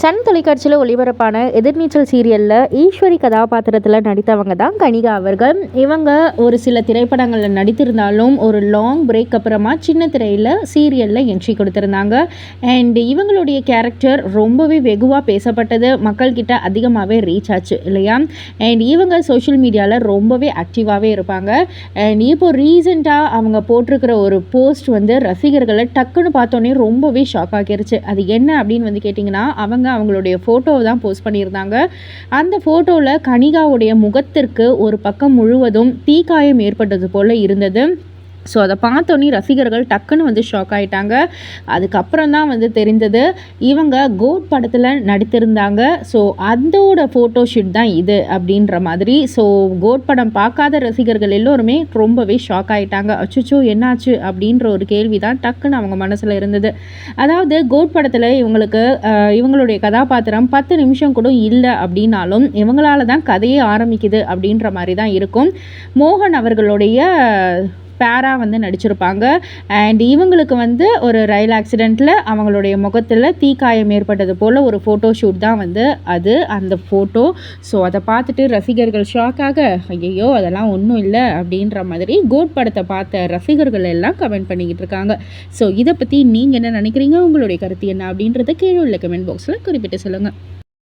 Sun தொலைக்காட்சியில் ஒளிபரப்பான எதிர்நீச்சல் சீரியலில் ஈஸ்வரி கதாபாத்திரத்தில் நடித்தவங்க தான் கனிகா அவர்கள். இவங்க ஒரு சில திரைப்படங்களில் நடித்திருந்தாலும் ஒரு லாங் பிரேக் அப்புறமா சின்ன திரையில் சீரியலில் என்ட்ரி கொடுத்துருந்தாங்க. அண்ட் இவங்களுடைய கேரக்டர் ரொம்பவே வெகுவாக பேசப்பட்டது. மக்கள்கிட்ட அதிகமாகவே ரீச் ஆச்சு இல்லையா? அண்ட் இவங்க சோஷியல் மீடியாவில் ரொம்பவே ஆக்டிவாகவே இருப்பாங்க. அண்ட் இப்போ ரீசெண்டாக அவங்க போட்டிருக்கிற ஒரு போஸ்ட் வந்து ரசிகர்களை டக்குன்னு பார்த்தோன்னே ரொம்பவே ஷாக் ஆகிருச்சு அது என்ன அப்படின்னு வந்து கேட்டிங்கன்னா அவங்க அவங்களுடைய ஃபோட்டோவை தான் போஸ்ட் பண்ணியிருந்தாங்க. அந்த ஃபோட்டோவில் கனிகாவுடைய முகத்திற்கு ஒரு பக்கம் முழுவதும் தீக்காயம் ஏற்பட்டது போல் இருந்தது. ஸோ அதை பார்த்தோன்னே ரசிகர்கள் டக்குன்னு வந்து ஷாக் ஆகிட்டாங்க அதுக்கப்புறம் தான் வந்து தெரிந்தது இவங்க கோட் படத்தில் நடித்திருந்தாங்க. ஸோ அதோட ஃபோட்டோ ஷூட் தான் இது அப்படின்ற மாதிரி. ஸோ கோட் படம் பார்க்காத ரசிகர்கள் எல்லோருமே ரொம்பவே ஷாக் ஆகிட்டாங்க அச்சுச்சோ என்னாச்சு அப்படின்ற ஒரு கேள்வி தான் டக்குன்னு அவங்க மனசில் இருந்தது. அதாவது கோட் படத்தில் இவங்களுக்கு இவங்களுடைய கதாபாத்திரம் பத்து நிமிஷம் கூட இல்லை அப்படின்னாலும் இவங்களால தான் கதையே ஆரம்பிக்குது அப்படின்ற மாதிரி தான் இருக்கும். மோகன் அவர்களுடைய பேராக வந்து நடிச்சிருப்பாங்க. அண்ட் இவங்களுக்கு வந்து ஒரு ரயில் ஆக்சிடெண்ட்டில் அவங்களுடைய முகத்தில் தீக்காயம் ஏற்பட்டது போல் ஒரு ஃபோட்டோ ஷூட் தான் வந்து அது அந்த ஃபோட்டோ ஸோ அதை பார்த்துட்டு ரசிகர்கள் ஷாக்காக ஐயோ அதெல்லாம் ஒன்றும் இல்லை அப்படின்ற மாதிரி கோட் படத்தை பார்த்த ரசிகர்கள் எல்லாம் கமெண்ட் பண்ணிக்கிட்டு இருக்காங்க. ஸோ இதை பற்றி நீங்கள் என்ன நினைக்கிறீங்க? உங்களுடைய கருத்து என்ன அப்படின்றத கீழே உள்ள கமெண்ட் பாக்ஸில் குறிப்பிட்டு சொல்லுங்கள்